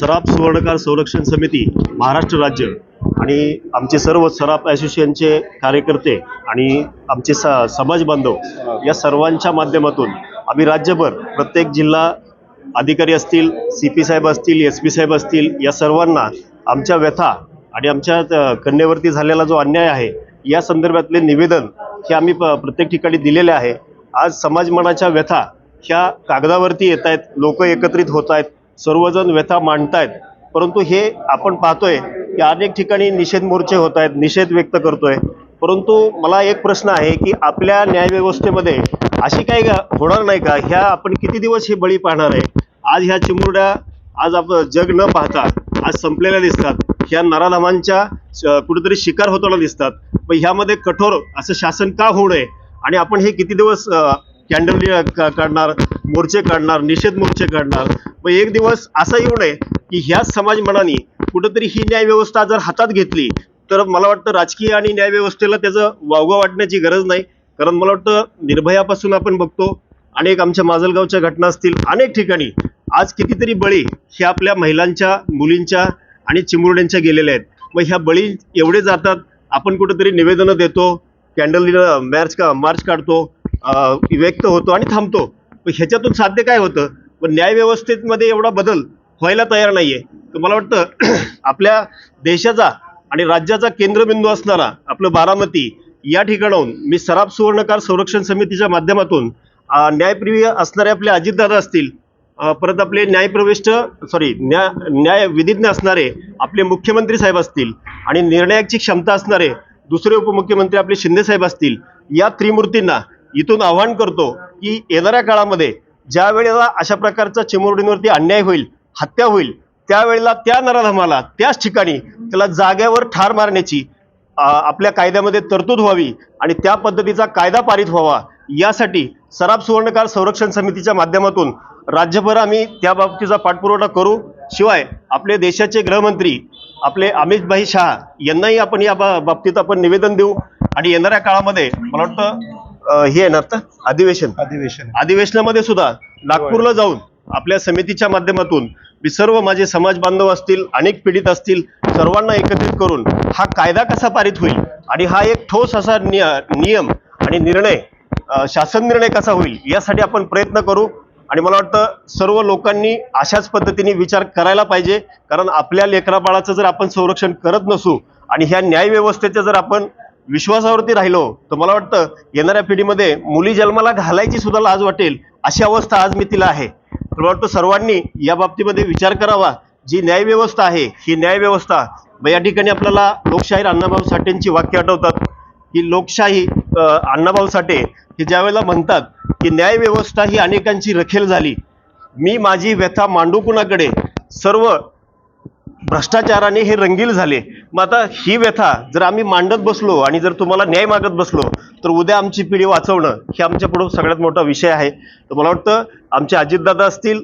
सराफ सुवर्णकार संरक्षण समिती महाराष्ट्र राज्य आणि आमचे सर्व सराफ असोसिएशनचे कार्यकर्ते आणि आमचे स समाज बांधव या सर्वांच्या माध्यमातून आम्ही राज्यभर प्रत्येक जिल्हा अधिकारी असतील सी पी साहेब असतील एस पी साहेब असतील या सर्वांना आमच्या व्यथा आणि आमच्या कन्येवरती झालेला जो अन्याय आहे या संदर्भातले निवेदन हे आम्ही प- प्रत्येक ठिकाणी दिलेले आहे. आज समाज मनाच्या व्यथा ह्या कागदावरती येत आहेत लोक एकत्रित होत आहेत सर्वजण व्यथा मांडतायत. परंतु हे आपण पाहतोय की अनेक ठिकाणी निषेध मोर्चे होत आहेत निषेध व्यक्त करतोय. परंतु मला एक प्रश्न आहे की आपल्या न्यायव्यवस्थेमध्ये अशी काही होणार नाही का? ह्या आपण किती दिवस हे बळी पाहणार आहे? आज ह्या चिमुरड्या आज आपण जग न पाहता आज संपलेल्या दिसतात. ह्या नराधामांच्या कुठेतरी शिकार होताना दिसतात. पण ह्यामध्ये कठोर असं शासन का होऊ नये? आणि आपण हे किती दिवस कॅन्डल काढणार मोर्चे काढणार निषेध मोर्चे काढणार. मग एक दिवस असा येऊ नये की ह्याच समाज मनाने कुठंतरी ही न्यायव्यवस्था जर हातात घेतली तर मला वाटतं राजकीय आणि न्यायव्यवस्थेला त्याचं वावगा वाटण्याची गरज नाही. कारण मला वाटतं निर्भयापासून आपण बघतो अनेक आमच्या माजलगावच्या घटना असतील अनेक ठिकाणी आज कितीतरी बळी हे आपल्या महिलांच्या मुलींच्या आणि चिमुरड्यांच्या गेलेल्या आहेत. मग ह्या बळी एवढे जातात आपण कुठेतरी निवेदनं देतो कॅन्डल मॅर्च का मार्च काढतो व्यक्त होतो आणि थांबतो. पण ह्याच्यातून साध्य काय होतं? पण न्यायव्यवस्थेमध्ये एवढा बदल व्हायला तयार नाहीये. तर मला वाटतं आपल्या देशाचा आणि राज्याचा केंद्रबिंदू असणारा आपलं बारामती या ठिकाणाहून मी सराफ सुवर्णकार संरक्षण समितीच्या माध्यमातून न्यायप्रिय असणारे आपले अजितदादा असतील परत आपले न्यायप्रविष्ट सॉरी न्याय न्याय विधिज्ञ असणारे आपले मुख्यमंत्री साहेब असतील आणि निर्णयाची क्षमता असणारे दुसरे उपमुख्यमंत्री आपले शिंदे साहेब असतील या त्रिमूर्तींना इथून आवाहन करतो की येणाऱ्या काळामध्ये ज्या वेळेला अशा प्रकारचा चिमुरडींवरती अन्याय होईल हत्या होईल त्यावेळेला त्या नराधमाला त्याच ठिकाणी त्याला जाग्यावर ठार मारण्याची आपल्या कायद्यामध्ये तरतूद व्हावी आणि त्या पद्धतीचा कायदा पारित व्हावा यासाठी सराब सुवर्णकार संरक्षण समितीच्या माध्यमातून राज्यभर आम्ही त्या बाबतीचा पाठपुरवठा करू. शिवाय आपले देशाचे गृहमंत्री आपले अमितभाई शहा यांनाही आपण या बा- बाबतीत आपण निवेदन देऊ. आणि येणाऱ्या काळामध्ये मला वाटतं हे येणार तर? अधिवेशन. अधिवेशन. अधिवेशनामध्ये सुद्धा नागपूरला जाऊन आपल्या समितीच्या माध्यमातून मी सर्व माझे समाज बांधव असतील अनेक पीडित असतील सर्वांना एकत्रित करून हा कायदा कसा पारित होईल आणि हा एक ठोस असा निय- नियम आणि निर्णय शासन निर्णय कसा होईल यासाठी आपण प्रयत्न करू आणि मला वाटतं सर्व लोकांनी अशाच पद्धतीने विचार करायला पाहिजे. कारण आपल्या लेकराबाळाचं जर आपण संरक्षण करत नसू आणि ह्या न्याय व्यवस्थेचं जर आपण विश्वासावरती राहिलो तर मला वाटतं येणाऱ्या पिढीमध्ये मुली जन्माला घालायची सुद्धा लाज वाटेल अशी अवस्था आज मी तिला आहे. तर मला वाटतं सर्वांनी या बाबतीमध्ये विचार करावा जी न्यायव्यवस्था आहे ही न्यायव्यवस्था. या ठिकाणी आपल्याला लोकशाहीर अण्णाभाऊ साठेंची वाक्य आठवतात की लोकशाही अण्णाभाऊ साठे हे ज्यावेळेला म्हणतात की न्यायव्यवस्था ही अनेकांची रखेल झाली. मी माझी व्यथा मांडू कुणाकडे? सर्व भ्रष्टाचाराने हे रंगील झाले. मग आता ही व्यथा जर आम्ही मांडत बसलो आणि जर तुम्हाला न्याय मागत बसलो तर उद्या आमची पिढी वाचवणं हे आमच्यापुढं सगळ्यात मोठा विषय आहे. तर मला वाटतं आमचे अजितदादा असतील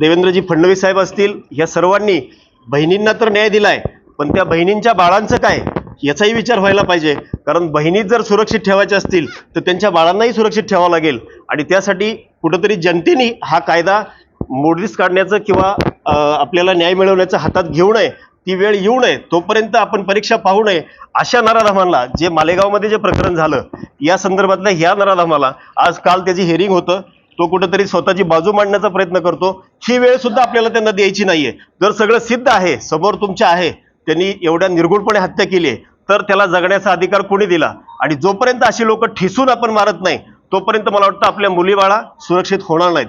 देवेंद्रजी फडणवीस साहेब असतील ह्या सर्वांनी बहिणींना तर न्याय दिलाय पण त्या बहिणींच्या बाळांचं काय? याचाही विचार व्हायला पाहिजे. कारण बहिणी जर सुरक्षित ठेवायच्या असतील तर त्यांच्या बाळांनाही सुरक्षित ठेवावं लागेल. आणि त्यासाठी कुठंतरी जनतेने हा कायदा मोडलीस काढण्याचं किंवा आपल्याला न्याय मिळवण्याचं हातात घेऊ नये ती वेळ येऊ नये तोपर्यंत आपण परीक्षा पाहू नये अशा नराधामांना जे मालेगावमध्ये जे प्रकरण झालं या संदर्भातल्या ह्या नराधामाला आज काल त्याची हेरिंग होतं तो कुठेतरी स्वतःची बाजू मांडण्याचा प्रयत्न करतो ही वेळ सुद्धा आपल्याला त्यांना द्यायची नाहीये. जर सगळं सिद्ध आहे समोर तुमच्या आहे त्यांनी एवढ्या निर्गुणपणे हत्या केली आहे, तर त्याला जगण्याचा अधिकार कोणी दिला? आणि जोपर्यंत अशी लोक ठिसून आपण मारत नाही तोपर्यंत मला वाटतं आपल्या मुली बाळा सुरक्षित होणार नाहीत.